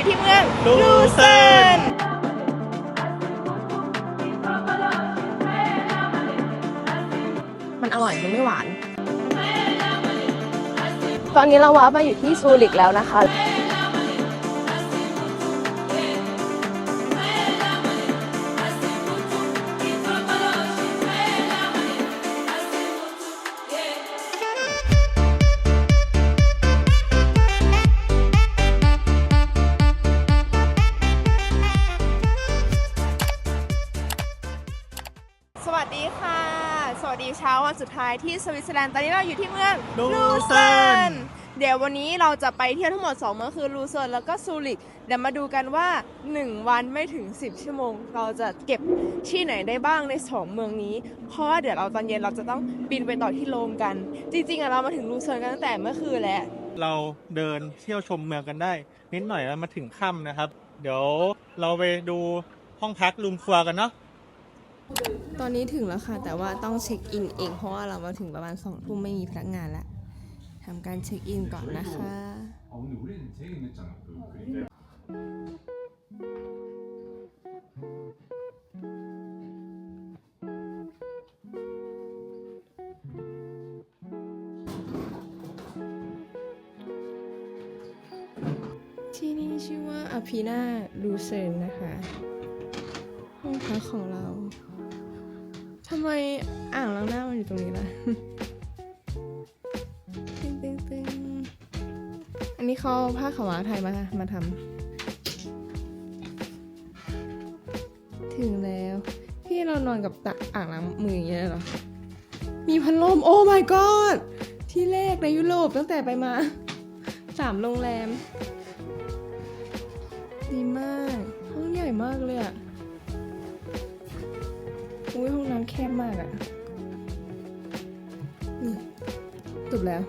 อยู่ที่เมืองลูเซิร์นมันอร่อยมันไม่หวาน ตอนนี้เราว้ามาอยู่ที่ซูริกแล้วนะคะ สวัสดีค่ะ สวัสดีเช้าวันสุดท้ายที่สวิตเซอร์แลนด์ตอนนี้เราอยู่ที่เมืองลูเซิร์นเดี๋ยววันนี้เราจะไปเที่ยวทั้งหมด 2 เมืองคือลูเซิร์นแล้วก็ซูริกเดี๋ยวมาดูกันว่า 1 วันไม่ถึง 10 ชั่วโมง เราจะเก็บที่ไหนได้บ้างใน 2 เมืองนี้ เพราะว่าเดี๋ยวเราตอนเย็นเราจะต้องบินไปต่อที่โรมกัน จริงๆอะเรามาถึงลูเซิร์นกันตั้งแต่เมื่อคืนแล้วเราเดินเที่ยวชมเมืองกันได้ นิดหน่อยแล้วมาถึงค่ำนะครับ เดี๋ยวเราไปดูห้องพักรูมครัวกันเนาะ ตอนนี้ถึงแล้วค่ะ แต่ว่าต้องเช็คอินเอง เพราะว่าเรามาถึงประมาณสองทุ่มไม่มีพนักงานแล้วทำการเช็คอินก่อนนะคะ 아 오늘 우리는 되게 했잖아 그 그림. ที่นี่ชื่อว่าอภินาลูเซนนะคะ ห้องพักของเรา ทำ ไมอ่างล้างหน้ามันอยู่ตรงนี้ล่ะตึงตึงตึงอันนี้เขาผ้าขาวม้าไทยมามาทำถึงแล้ว พี่เรานอนกับตะอ่างล้างมืออย่างเงี้ยเหรอ มีพัดลมโอ้ my god ที่แรกในยุโรปตั้งแต่ไปมาสามโรงแรม ดีมาก ห้องใหญ่มากเลยอะ แคบมากอะนี่จบแล้ว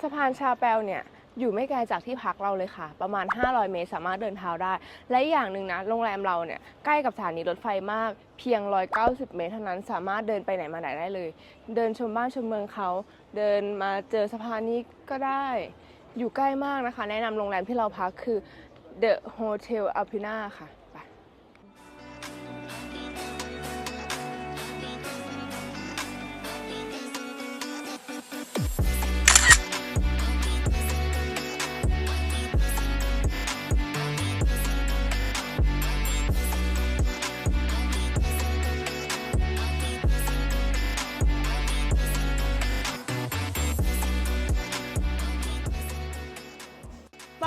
สะพานชาแปลเนี่ย อยู่ไม่ไกลจากที่พักเราเลยค่ะ ประมาณ 500 เมตรสามารถเดินเท้าได้ และอีกอย่างหนึ่งนะ โรงแรมเราเนี่ย ใกล้กับสถานีรถไฟมาก เพียง 190 เมตรเท่านั้น สามารถเดินไปไหนมาไหนได้เลย เดินชมบ้านชมเมืองเขา เดินมาเจอสะพานนี้ก็ได้ อยู่ใกล้มากนะคะ แนะนำโรงแรมที่เราพักคือ The Hotel Alpina ค่ะ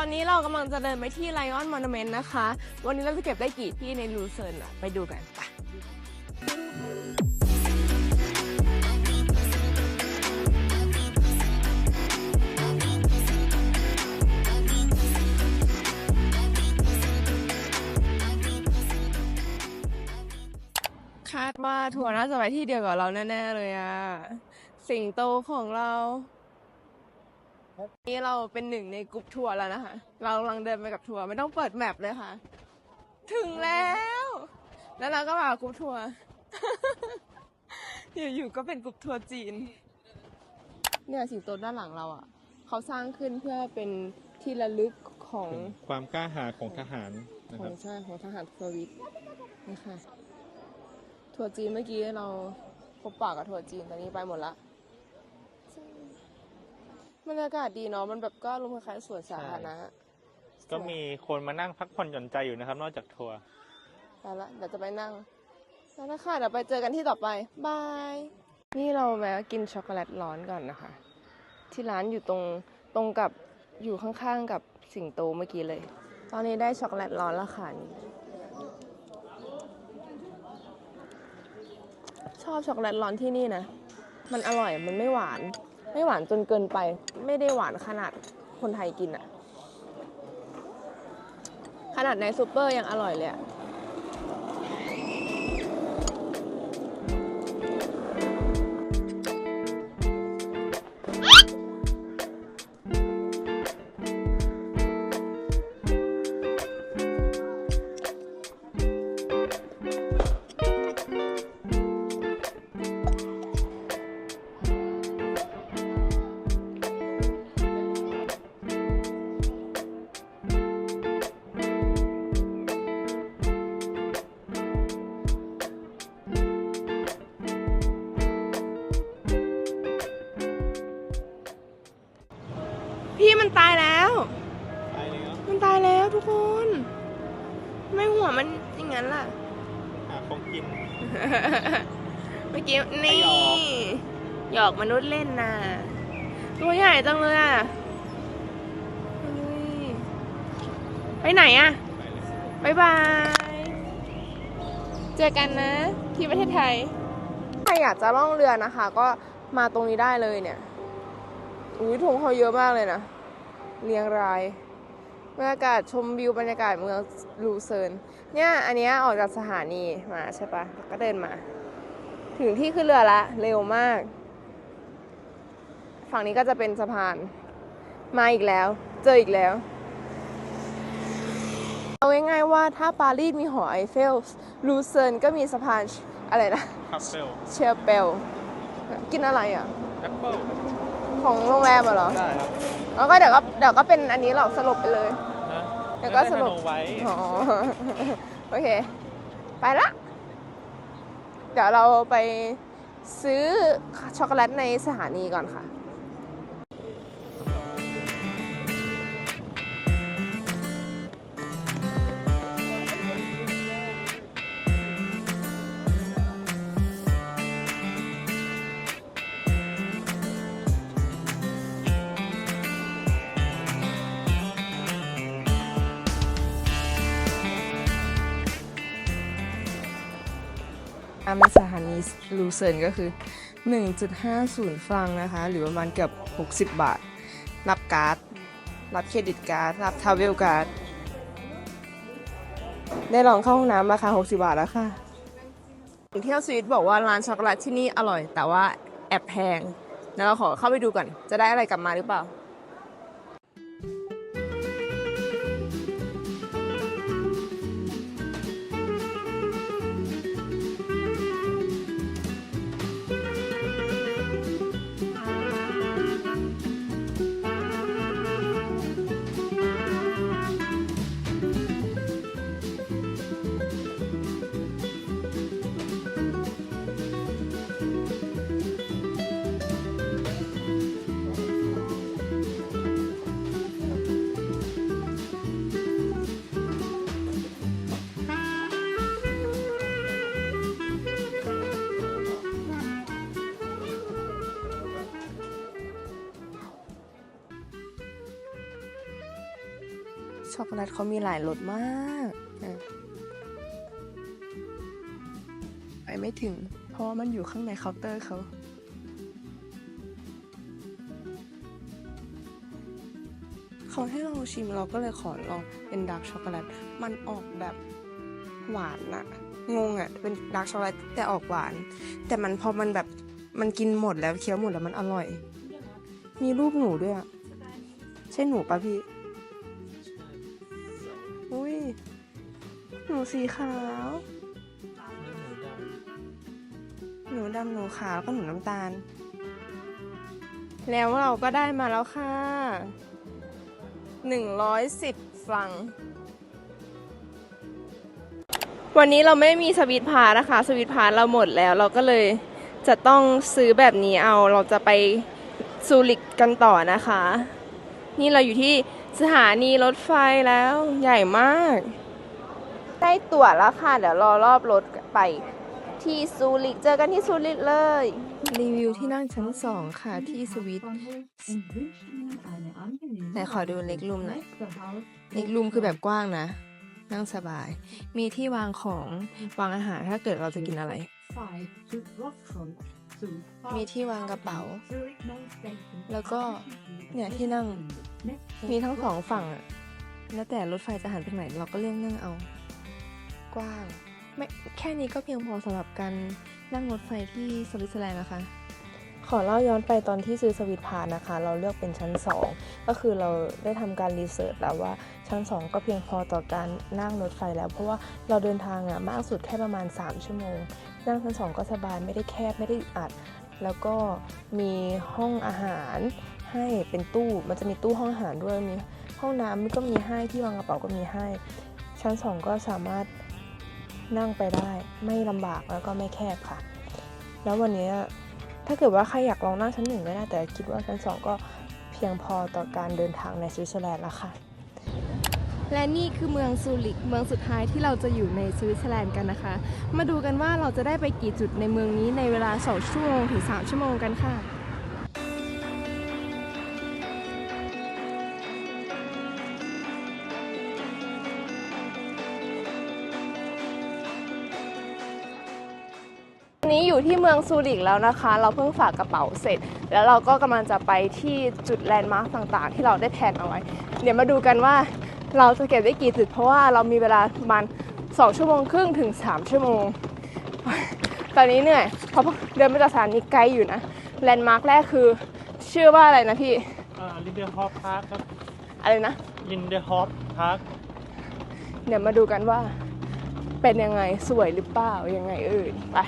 ตอนนี้เรากำลังจะเดินไปที่ไลออนมอน u เมนต์นะคะ วันนี้เราจะเก็บได้กี่ที่ในลูเซิร์นอะไปดูกันไปคาดว่าทัวร์น่าจะไปที่เดียวกับเราแน่ ๆ เลยอะสิงโตของเรา นี่เราเป็นหนึ่งในกรุ๊ปทัวร์แล้วนะคะ เรากำลังเดินไปกับทัวร์ไม่ต้องเปิดแมปเลยค่ะ ถึงแล้ว แล้วเราก็มากรุ๊ปทัวร์ อยู่ๆก็เป็นกรุ๊ปทัวร์จีน เนี่ยสิงโตด้านหลังเราอะ เขาสร้างขึ้นเพื่อเป็นที่ระลึกของความกล้าหาญของทหารนะขคอรับงใช่ของทหารสวิตนี่ค่ะทัวร์จีนเมื่อกี้เราพบปากกับทัวร์จีนตอนนี้ไปหมดละ บรรยากาศดีเนาะมันแบบก็ลงคล้ายๆสวนสาธารณะก็มีคนมานั่งพักผ่อนหย่อนใจอยู่นะครับ นอกจากทัวร์ไปละเดี๋ยวจะไปนั่งแล้วนะคะเดี๋ยวไปเจอกันที่ต่อไปบายนี่เราแวะกินช็อกโกแลตร้อนก่อนนะคะ ที่ร้านอยู่ตรงตรงกับอยู่ข้างๆกับสิงโตเมื่อกี้เลย ตอนนี้ได้ช็อกโกแลตร้อนแล้วค่ะนี่ชอบช็อกโกแลตร้อนที่นี่นะ มันอร่อยมันไม่หวาน ไม่หวานจนเกินไป ไม่ได้หวานขนาดคนไทยกินอะขนาดในซูเปอร์ยังอร่อยเลยอะ เมื่อกี้ไม่นี่หยอกหยอกมนุษย์เล่นน่ะตัวใหญ่จังเลยอะเฮ้ยไปไหนอะไปเลยบายบาย เจอกันนะ ที่ประเทศไทย ใครอยากจะล่องเรือนะคะ ก็มาตรงนี้ได้เลยเนี่ย อุ้ยธงเขาเยอะมากเลยนะ เรียงราย บรรยากาศชมวิวบรรยากาศเมืองลูเซิร์นเนี่ยอันเนี้ยออกจากสถานีมาใช่ปะแล้วก็เดินมา ถึงที่ขึ้นเรือละ เร็วมาก ฝั่งนี้ก็จะเป็นสะพาน มาอีกแล้ว เจออีกแล้ว เอาง่ายๆว่าถ้าปารีสมีหอไอเฟลลูเซิร์นก็มีสะพานอะไรนะคัพเซลเชลเปลกินอะไรอะแอปเปิลของโรงแรมอะเหรอ ได้ครับ แล้วก็เดี๋ยวก็เดี๋ยวก็เป็นอันนี้หรอกสลบไปเลย นะเดี๋ยวก็สรุปได้นาโนไว้ อ๋อ โอเค ไปละ เดี๋ยวเราไปซื้อช็อกโกแลตในสถานีก่อนค่ะ อามาสถานีลูเซิร์นก็คือ 1.50 ฟรังนะคะ หรือประมาณเกือบ 60 บาท รับการ์ด รับเครดิตการ์ด รับทราเวลการ์ด ได้ลองเข้าห้องน้ำราคา 60 บาทแล้วค่ะเที่ยวสวิตบอกว่าร้านช็อกโกแลตที่นี่อร่อย แต่ว่าแอบแพง แล้วเราขอเข้าไปดูก่อน จะได้อะไรกลับมาหรือเปล่า ช็อกโกแลตเขามีหลายรสมากอะไปไม่ถึง เพราะว่ามันอยู่ข้างในเคาน์เตอร์เขาเขาให้เราชิมเราก็เลยขอลองเป็นดาร์กช็อกโกแลต มันออกแบบหวานอะงงอะเป็นดาร์กช็อกโกแลตแต่ออกหวาน แต่มันพอมันแบบมันกินหมดแล้วเคี้ยวหมดแล้วมันอร่อย มีรูปหนูด้วยอะใช่หนูปะพี่ หนูสีขาว หนูดำหนูขาวก็หนูน้ำตาล แล้วเราก็ได้มาแล้วค่ะหนึ่งร้อยสิบฟรัง วันนี้เราไม่มีสวิตพาร์ทนะคะ สวิตพาร์ทเราหมดแล้ว เราก็เลยจะต้องซื้อแบบนี้เอา เราจะไปซูริกกันต่อนะคะ นี่เราอยู่ที่สถานีรถไฟแล้วใหญ่มาก ได้ตั๋วแล้วค่ะ เดี๋ยวรอรอบรถไปที่ซูริก เจอกันที่ซูริกเลย รีวิวที่นั่งชั้นสองค่ะที่สวิตไหนขอดูเล็กรูมหน่อย เล็กรูมคือแบบกว้างนะ นั่งสบาย มีที่วางของ วางอาหารถ้าเกิดเราจะกินอะไร มีที่วางกระเป๋า แล้วก็เนี่ยที่นั่ง มีทั้งสองฝั่ง แล้วแต่รถไฟจะหันไปไหนเราก็เลือกนั่งเอา กว้างไม่แค่นี้ก็เพียงพอสำหรับการนั่งรถไฟที่สวิตเซอร์แลนด์นะคะ ขอเล่าย้อนไปตอนที่ซื้อสวิตพานะคะ เราเลือกเป็นชั้น 2 ก็คือเราได้ทำการรีเสิร์ชแล้วว่าชั้น 2 ก็เพียงพอต่อการนั่งรถไฟแล้ว เพราะว่าเราเดินทางอะมากสุดแค่ประมาณ 3 ชั่วโมง นั่งชั้น 2 ก็สบายไม่ได้แคบไม่ได้อัด แล้วก็มีห้องอาหารให้เป็นตู้มันจะมีตู้ห้องอาหารด้วยมีห้องน้ำก็มีให้ที่วางกระเป๋าก็มีให้ ชั้น 2 ก็สามารถ นั่งไปได้ไม่ลำบากแล้วก็ไม่แคบค่ะ แล้ววันนี้ถ้าเกิดว่าใครอยากลองนั่งชั้นหนึ่งก็ได้แต่คิดว่าชั้น2ก็เพีพียงพอต่อการเดินทางในสวิตเซอร์แลนด์แล้วค่ะ และนี่คือเมืองซูริกเมืองสุดท้ายที่เราจะอยู่ในสวิตเซอร์แลนด์กันนะคะ มาดูกันว่าเราจะได้ไปกี่จุดในเมืองนี้ในเวลา2ชั่วโมงถึง3ชั่วโมงกันค่ะ อยู่ที่เมืองซูริกแล้วนะคะ เราเพิ่งฝากกระเป๋าเสร็จ แล้วเราก็กำลังจะไปที่จุดแลนด์มาร์คต่างๆ ที่เราได้แพลนเอาไว้ เดี๋ยวมาดูกันว่าเราจะเก็บได้กี่จุด เพราะว่าเรามีเวลาประมาณ2ชั่วโมงครึ่งถึง 3 ชั่วโมง ตอนนี้เหนื่อยเพราะเดินมาจากสถานีไกลอยู่นะแลนด์มาร์คแรกคือ ชื่อว่าอะไรนะพี่อ่าลินเดอร์ฮอปพาร์คครับอะไรนะลินเดอร์ฮอปพาร์คเดี๋ยวมาดูกันว่าเป็นยังไงสวยหรือเปล่ายังไงเอ่ยไป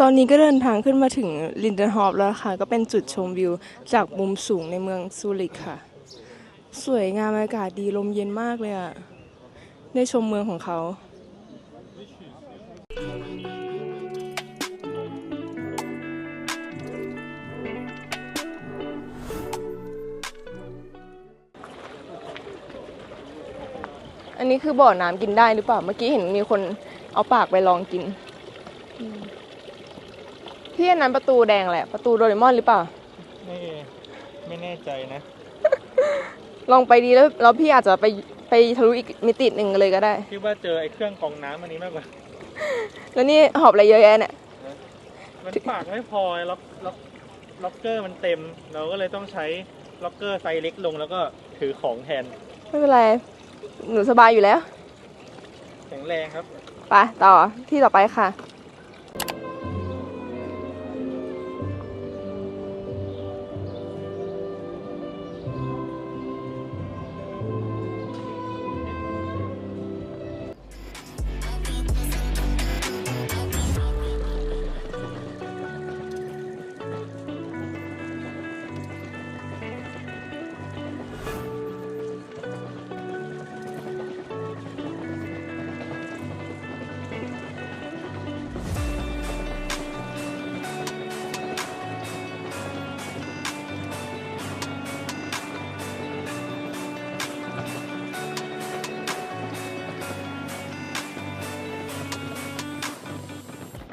ตอนนี้ก็เดินทางขึ้นมาถึงลินเดนฮอปแล้วค่ะ ก็เป็นจุดชมวิวจากมุมสูงในเมืองซูริกค่ะ สวยงามอากาศดีลมเย็นมากเลยอะได้ชมเมืองของเขาอันนี้คือบ่อน้ำกินได้หรือเปล่า เมื่อกี้เห็นมีคนเอาปากไปลองกิน พี่อันนั้นประตูแดงแหละ ประตูโดเรมอนหรือเปล่านี่ไม่แน่ใจนะ ลองไปดีแล้วแล้วพี่อาจจะไปไปทะลุอีกมิติหนึ่งเลยก็ได้ คิดว่าเจอไอ้เครื่องกรองน้ำอันนี้มากกว่า แล้วนี่หอบอะไรเยอะแยะเนี่ย มันปากไม่พอล็อกล็อกล็อกเกอร์มันเต็ม เราก็เลยต้องใช้ล็อกเกอร์ไซส์เล็กลงแล้วก็ถือของแทน ไม่เป็นไร หนูสบายอยู่แล้ว แข็งแรงครับ ไปต่อที่ต่อไปค่ะ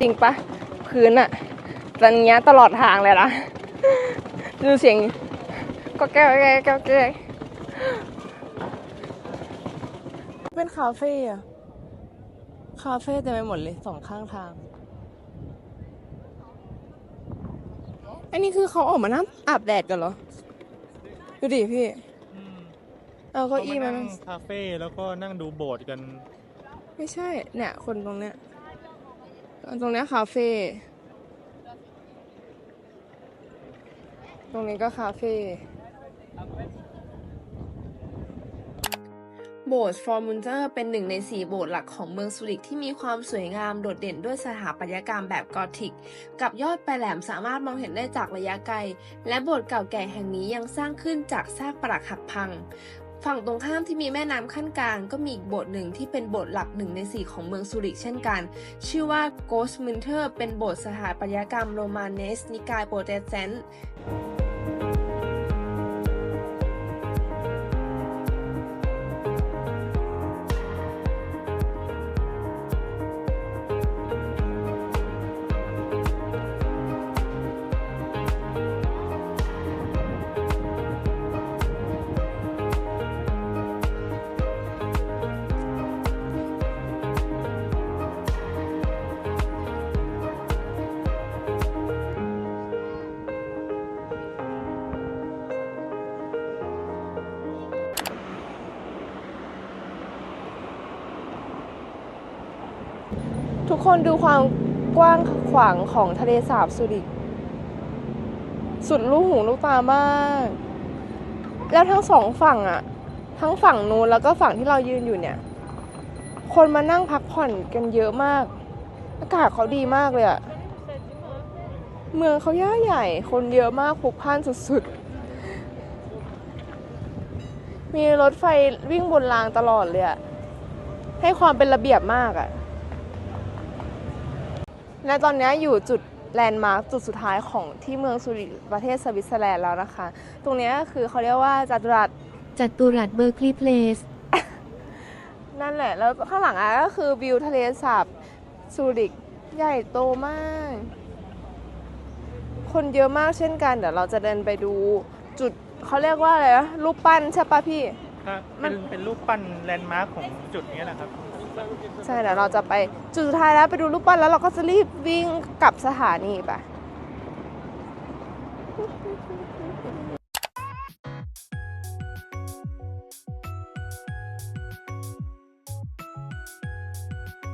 ริงปะพื้นอะตอนนี้ตลอดทางเลยนะดูเสียงก็แก้วแก้วแก้วแก้วเป็นคาเฟ่อะคาเฟ่เต็มไปหมดเลยสองข้างทาง อันนี้คือเขาออกมานั่งอาบแดดกันเหรอ ดูดิพี่อืมเอาเก้าอี้มานั่นั่งงคาเฟ่แล้วก็นั่งดูโบสถ์กัน ไม่ใช่ เนี่ย คนตรงเนี้ย ตรงนี้คาเฟ่ ตรงนี้ก็คาเฟ่ โบสถ์ฟอร์มุนเตอร์เป็นหนึ่งในสี่โบสถ์หลักของเมืองซูริกที่มีความสวยงามโดดเด่นด้วยสถาปัตยกรรมแบบกอธิก กับยอดปลายแหลมสามารถมองเห็นได้จากระยะไกล และโบสถ์เก่าแก่แห่งนี้ยังสร้างขึ้นจากซากปรักหักพัง ฝั่งตรงข้ามที่มีแม่น้ำขั้นกลาง ก็มีอีกโบสถ์หนึ่งที่เป็นโบสถ์หลักหนึ่งในสี่ของเมืองซูริกเช่นกัน ชื่อว่าโกสมินเทอร์เป็นโบสถ์สถาปัตยกรรมโรมาเนสนิกายโปรเตสแตนต์ ทุกคนดูความกว้างขวางของทะเลสาบสุริก สุดลูกหูลูกตามาก แล้วทั้งสองฝั่งอะทั้งฝั่งนู้นแล้วก็ฝั่งที่เรายืนอยู่เนี่ย คนมานั่งพักผ่อนกันเยอะมาก อากาศเขาดีมากเลยอะเมืองเขาย่าใหญ่ คนเยอะมากพลุกพล่านสุดๆ มีรถไฟวิ่งบนรางตลอดเลยอะให้ความเป็นระเบียบมากอะ และตอนนี้อยู่จุดแลนด์มาร์คจุดสุดท้ายของที่เมืองซูริคประเทศสวิตเซอร์แลนด์แล้วนะคะ ตรงเนี้ยคือเขาเรียกว่าจัตุรัสจัตุรัสเบอร์คลีย์เพลสนั่นแหละ แล้วข้างหลังอะก็คือวิวทะเลสาบซูริกใหญ่โตมาก คนเยอะมากเช่นกัน เดี๋ยวเราจะเดินไปดูจุดเขาเรียกว่าอะไรนะรูปปั้นใช่ปะพี่ ครับ มัเป็นนเป็นรูปปั้นแลนด์มาร์คของจุดนี้แหละครับ ใช่เดี๋ยวเราจะไปจุดสุดท้ายแล้วไปดูรูปปั้นแล้วเราก็จะรีบวิ่งกลับสถานีไป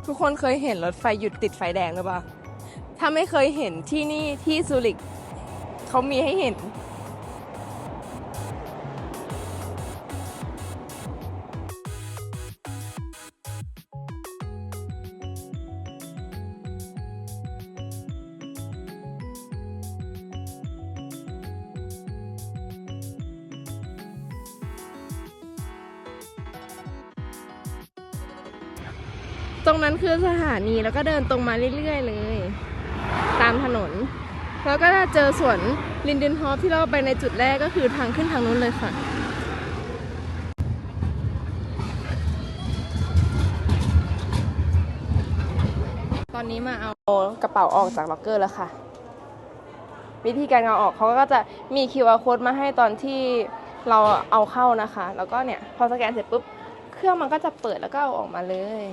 ทุกคนเคยเห็นรถไฟหยุดติดไฟแดงหรือเปล่า ถ้าไม่เคยเห็นที่นี่ที่ซูริกเขามีให้เห็น คือสถานีแล้วก็เดินตรงมาเรื่อยๆเลย ตามถนน แล้วก็จะเจอสวนลินเดนฮอฟที่เราไปในจุดแรกก็คือทางขึ้นทางนู้นเลยค่ะตอนนี้มาเอากระเป๋าออกจากล็อกเกอร์แล้วค่ะ วิธีการเอาออกเขาก็จะมี QR code มาให้ตอนที่เราเอาเข้านะคะ แล้วก็เนี่ย พอสแกนเสร็จปุ๊บ เครื่องมันก็จะเปิดแล้วก็เอาออกมาเลย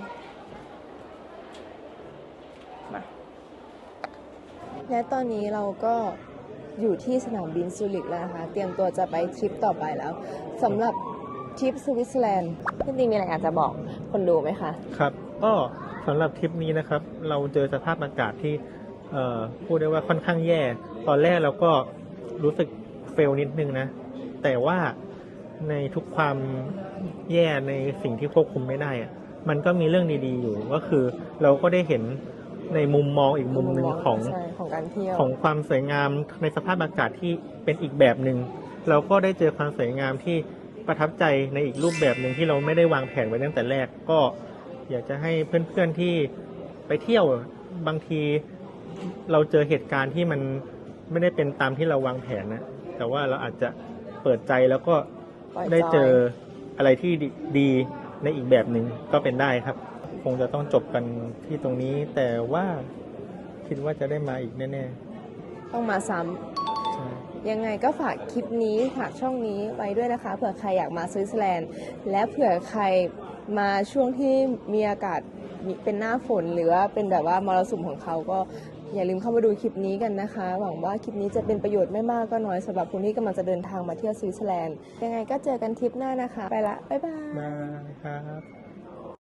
มา และตอนนี้เราก็อยู่ที่สนามบินซูริกแล้วนะคะ เตรียมตัวจะไปทริปต่อไปแล้วสำหรับทริปสวิตเซอร์แลนด์พี่ติงมีอะไรอยากจะบอกคนดูไหมคะ ครับก็สำหรับทริปนี้นะครับ เราเจอสภาพอากาศที่เออพูดได้ว่าค่อนข้างแย่ ตอนแรกเราก็รู้สึกเฟลนิดนึงนะ แต่ว่าในทุกความแย่ในสิ่งที่ควบคุมไม่ได้อะมันก็มีเรื่องดีๆอยู่ ก็คือเราก็ได้เห็น ในมุมมองอีกมุมหนึ่งของใช่ของการเที่ยว ของความสวยงามในสภาพอากาศที่เป็นอีกแบบหนึ่งเราก็ได้เจอความสวยงามที่ประทับใจในอีกรูปแบบหนึ่งที่เราไม่ได้วางแผนไว้ตั้งแต่แรกก็ อยากจะให้เพื่อนๆที่ไปเที่ยวบางทีเราเจอเหตุการณ์ที่มันไม่ได้เป็นตามที่เราวางแผนนะแต่ว่าเราอาจจะเปิดใจแล้วก็ปล่อยได้เจอจอยอะไรที่ดีดีในอีกแบบหนึ่งก็เป็นได้ครับ คงจะต้องจบกันที่ตรงนี้ แต่ว่าคิดว่าจะได้มาอีกแน่ๆต้องมาซ้ใช่ำยังไงก็ฝากคลิปนี้ฝากช่องนี้ไว้ด้วยนะคะเผื่อใครอยากมาสวิตเซอร์แลนด์ และเผื่อใครมาช่วงที่มีอากาศมีเป็นหน้าฝนหรือว่าเป็นแบบว่ามรสุมของเขาก็อย่าลืมเข้ามาดูคลิปนี้กันนะคะ หวังว่าคลิปนี้จะเป็นประโยชน์ไม่มากก็น้อยสำหรับคนที่กำลังจะเดินทางมาเที่ยวสวิตเซอร์แลนด์ยังไงก็เจอกันทริปหน้านะคะ ไปละบ๊ายบาย มาครับ